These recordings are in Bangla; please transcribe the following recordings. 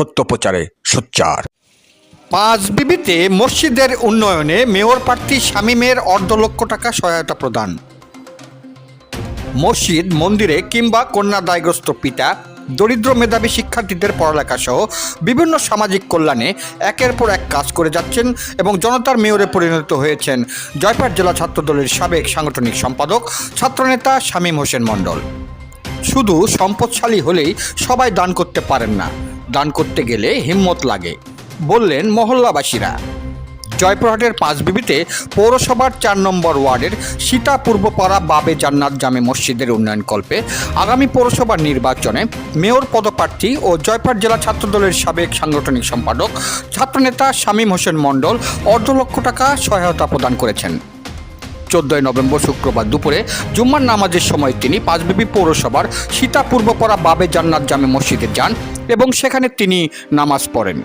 সত্য প্রচারে সোচ্চার। পাঁচ বিবিতে মসজিদের উন্নয়নে মেয়র প্রার্থী শামীমের অর্ধ লক্ষ টাকা সহায়তা প্রদান। মসজিদ, মন্দিরে কিংবা কন্যা দায়গ্রস্ত পিতা, দরিদ্র মেধাবী শিক্ষার্থীদের পড়ালেখা সহ বিভিন্ন সামাজিক কল্যাণে একের পর এক কাজ করে যাচ্ছেন এবং জনতার মেয়রে পরিণত হয়েছেন জয়পাট জেলা ছাত্রদলের সাবেক সাংগঠনিক সম্পাদক, ছাত্রনেতা শামীম হোসেন মণ্ডল। শুধু সম্পদশালী হলেই সবাই দান করতে পারেন না। দান করতে গেলে হিম্মত লাগে, বললেন মহল্লাবাসীরা। জয়পুরহাটের পাঁচবিবিতে পৌরসভার চার নম্বর ওয়ার্ডের সীতা পূর্বপাড়া বাবে জান্নাত জামে মসজিদের উন্নয়ন কল্পে আগামী পৌরসভার নির্বাচনে মেয়র পদপ্রার্থী ও জয়পুরহাট জেলা ছাত্রদলের সাবেক সাংগঠনিক সম্পাদক, ছাত্রনেতা শামীম হোসেন মণ্ডল অর্ধ লক্ষ টাকা সহায়তা প্রদান করেছেন। চোদ্দই নভেম্বর শুক্রবার দুপুরে জুম্মার নামাজের সময় তিনি পাঁচবিবি পৌরসভার সীতা পূর্বপাড়া বাবে জান্নাত জামে মসজিদে যান এবং সেখানে তিনি নামাজ পড়েন।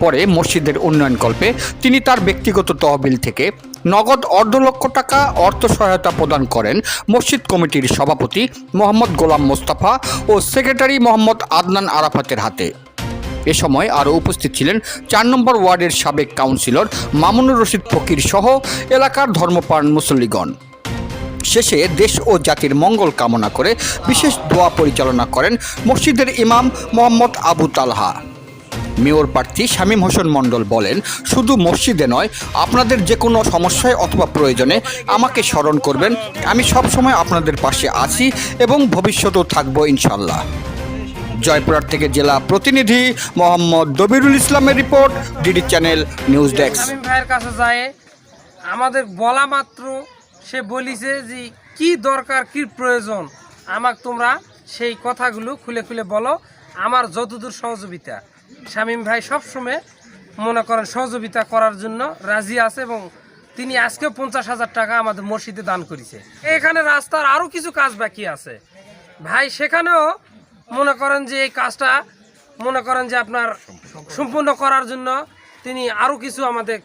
পরে মসজিদের উন্নয়ন উন্নয়নকল্পে তিনি তার ব্যক্তিগত তহবিল থেকে নগদ অর্ধ লক্ষ টাকা অর্থ সহায়তা প্রদান করেন মসজিদ কমিটির সভাপতি মোহাম্মদ গোলাম মোস্তাফা ও সেক্রেটারি মোহাম্মদ আদনান আরাফাতের হাতে। এ সময় আরও উপস্থিত ছিলেন চার নম্বর ওয়ার্ডের সাবেক কাউন্সিলর মামুনুর রশিদ ফকির সহ এলাকার ধর্মপ্রাণ মুসল্লিগণ। শেষে দেশ ও জাতির মঙ্গল কামনা করে বিশেষ দোয়া পরিচালনা করেন মসজিদের ইমাম মোহাম্মদ আবু তালহা। মেয়র প্রার্থী শামীম হোসেন মণ্ডল বলেন, শুধু মসজিদে নয়, আপনাদের যে কোনো সমস্যায় অথবা প্রয়োজনে আমাকে স্মরণ করবেন। আমি সবসময় আপনাদের পাশে আছি এবং ভবিষ্যতেও থাকব ইনশাল্লাহ জয়পুরহাট থেকে জেলা প্রতিনিধি মোহাম্মদ দবিরুল ইসলামের report DD channel news desk. ভাইয়ের কাছে যায় আমাদের বলা মাত্র সে বলিছে যে কি দরকার কি প্রয়োজন? আমাকে তোমরা সেই কথাগুলো খুলে খুলে বলো আমার যতদূর সহযোগিতা। শামীম ভাই সবসময় মনে করেন সহযোগিতা করার জন্য রাজি আছে এবং তিনি আজকেও পঞ্চাশ হাজার টাকা আমাদের মসজিদে দান করেছে। এখানে রাস্তার আরও কিছু কাজ বাকি আছে। ভাই সেখানেও মনে করেন যে এই কাজটা মনে করেন যে আপনার সম্পূর্ণ করার জন্য তিনি আরও কিছু আমাদের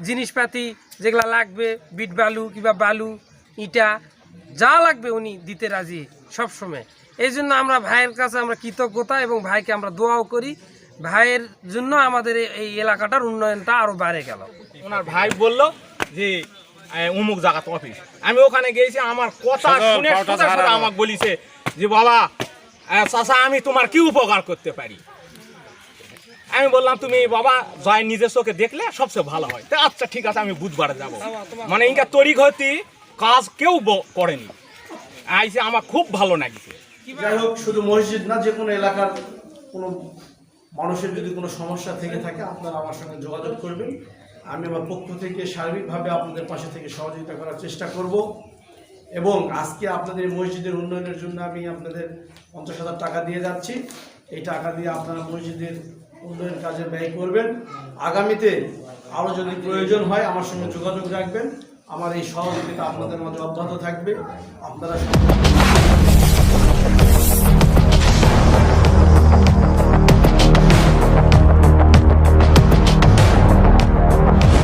জিনিসপাতি যেগুলা লাগবে বিট বালু কিংবা বালু ইটা যা লাগবে উনি দিতে রাজি সবসময়। এই জন্য আমরা ভাইয়ের কাছে আমরা কৃতজ্ঞতা এবং ভাইকে আমরা দোয়াও করি। ভাইয়ের জন্য আমাদের এই- এই এলাকাটার উন্নয়নটা আরও বাড়ে গেল। ওনার ভাই বলল যে অমুক জায়গাতে অফিস আমি ওখানে গিয়েছি আমার কথা শুনে আমাকে বলিছে যে বাবা চাচা আমি তোমার কি উপকার করতে পারি? আমি বললাম তুমি বাবা জয় নিজের চোখে দেখলে সবচেয়ে ভালো হয়। তা আচ্ছা ঠিক আছে আমি বুধবারে যাব। মানে ইনকা তরি ঘতি কাজ কেউ ব- করেনি। আইসে আমার খুব ভালো লাগছে যাই হোক শুধু মসজিদ না যে কোনো এলাকার কোনো মানুষের যদি কোনো সমস্যা থেকে থাকে আপনারা আমার সঙ্গে যোগাযোগ করবেন। আমি আমার পক্ষ থেকে সার্বিকভাবে আপনাদের পাশে থেকে সহযোগিতা করার চেষ্টা করব। এবং আজকে আপনাদের মসজিদের উন্নয়নের জন্য আমি আপনাদের পঞ্চাশ হাজার টাকা দিয়ে যাচ্ছি। এই টাকা দিয়ে আপনারা মসজিদের উন্নয়ন কাজে ব্যয় করবেন। আগামীতে আরও যদি প্রয়োজন হয় আমার সঙ্গে যোগাযোগ রাখবেন। আমার এই সহযোগিতা আপনাদের মাঝে অব্যাহত থাকবে। আপনারা